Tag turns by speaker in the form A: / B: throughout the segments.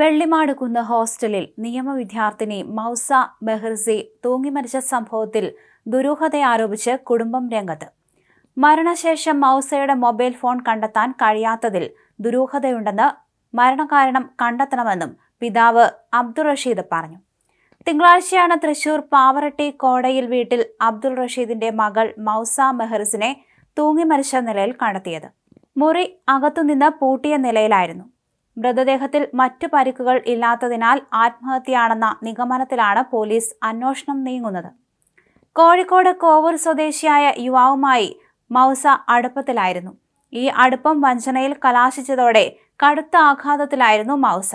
A: വെള്ളിമാട് കുന്ന് ഹോസ്റ്റലിൽ നിയമ വിദ്യാർത്ഥിനി മൗസ മെഹർസി തൂങ്ങിമരിച്ച സംഭവത്തിൽ ദുരൂഹത ആരോപിച്ച് കുടുംബം രംഗത്ത്. മരണശേഷം മൗസയുടെ മൊബൈൽ ഫോൺ കണ്ടെത്താൻ കഴിയാത്തതിൽ ദുരൂഹതയുണ്ടെന്ന് മരണകാരണം കണ്ടെത്തണമെന്നും പിതാവ് അബ്ദുൾ റഷീദ് പറഞ്ഞു. തിങ്കളാഴ്ചയാണ് തൃശൂർ പാവറട്ടി കോടയിൽ വീട്ടിൽ അബ്ദുൾ റഷീദിന്റെ മകൾ മൗസ മെഹർസിനെ തൂങ്ങിമരിച്ച നിലയിൽ കണ്ടെത്തിയത്. മുറി അകത്തുനിന്ന് പൂട്ടിയ നിലയിലായിരുന്നു. മൃതദേഹത്തിൽ മറ്റു പരിക്കുകൾ ഇല്ലാത്തതിനാൽ ആത്മഹത്യയാണെന്ന നിഗമനത്തിലാണ് പോലീസ് അന്വേഷണം നീങ്ങുന്നത്. കോഴിക്കോട് കോവൂർ സ്വദേശിയായ യുവാവുമായി മൗസ അടുപ്പത്തിലായിരുന്നു. ഈ അടുപ്പം വഞ്ചനയിൽ കലാശിച്ചതോടെ കടുത്ത ആഘാതത്തിലായിരുന്നു മൗസ.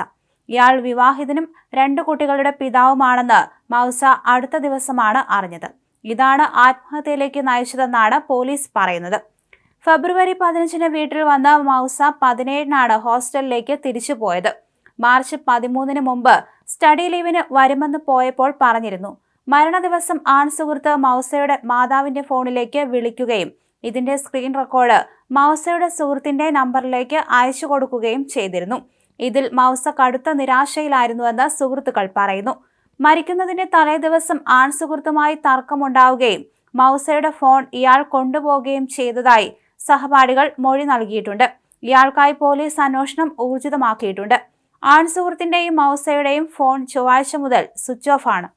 A: ഇയാൾ വിവാഹിതനും രണ്ടു കുട്ടികളുടെ പിതാവുമാണെന്ന് മൗസ അടുത്ത ദിവസമാണ് അറിഞ്ഞത്. ഇതാണ് ആത്മഹത്യയിലേക്ക് നയിച്ചതെന്നാണ് പോലീസ് പറയുന്നത്. ഫെബ്രുവരി പതിനഞ്ചിന് വീട്ടിൽ വന്ന മൗസ പതിനേഴിനാണ് ഹോസ്റ്റലിലേക്ക് തിരിച്ചു പോയത്. മാർച്ച് പതിമൂന്നിന് മുമ്പ് സ്റ്റഡി ലീവിന് വരുമെന്ന് പോയപ്പോൾ പറഞ്ഞിരുന്നു. മരണ ദിവസം ആൺ സുഹൃത്ത് മൗസയുടെ മാതാവിന്റെ ഫോണിലേക്ക് വിളിക്കുകയും ഇതിന്റെ സ്ക്രീൻ റെക്കോർഡ് മൗസയുടെ സുഹൃത്തിന്റെ നമ്പറിലേക്ക് അയച്ചു കൊടുക്കുകയും ചെയ്തിരുന്നു. ഇതിൽ മൗസ കടുത്ത നിരാശയിലായിരുന്നുവെന്ന് സുഹൃത്തുക്കൾ പറയുന്നു. മരിക്കുന്നതിന്റെ തലേ ദിവസം ആൺ സുഹൃത്തുമായി തർക്കമുണ്ടാവുകയും മൗസയുടെ ഫോൺ ഇയാൾ കൊണ്ടുപോവുകയും ചെയ്തതായി സഹപാഠികൾ മൊഴി നൽകിയിട്ടുണ്ട്. ഇയാൾക്കായി പോലീസ് അന്വേഷണം ഊർജിതമാക്കിയിട്ടുണ്ട്. ആൺ സുഹൃത്തിന്റെയും മൗസയുടെയും ഫോൺ ചൊവ്വാഴ്ച മുതൽ സ്വിച്ച് ഓഫ് ആണ്.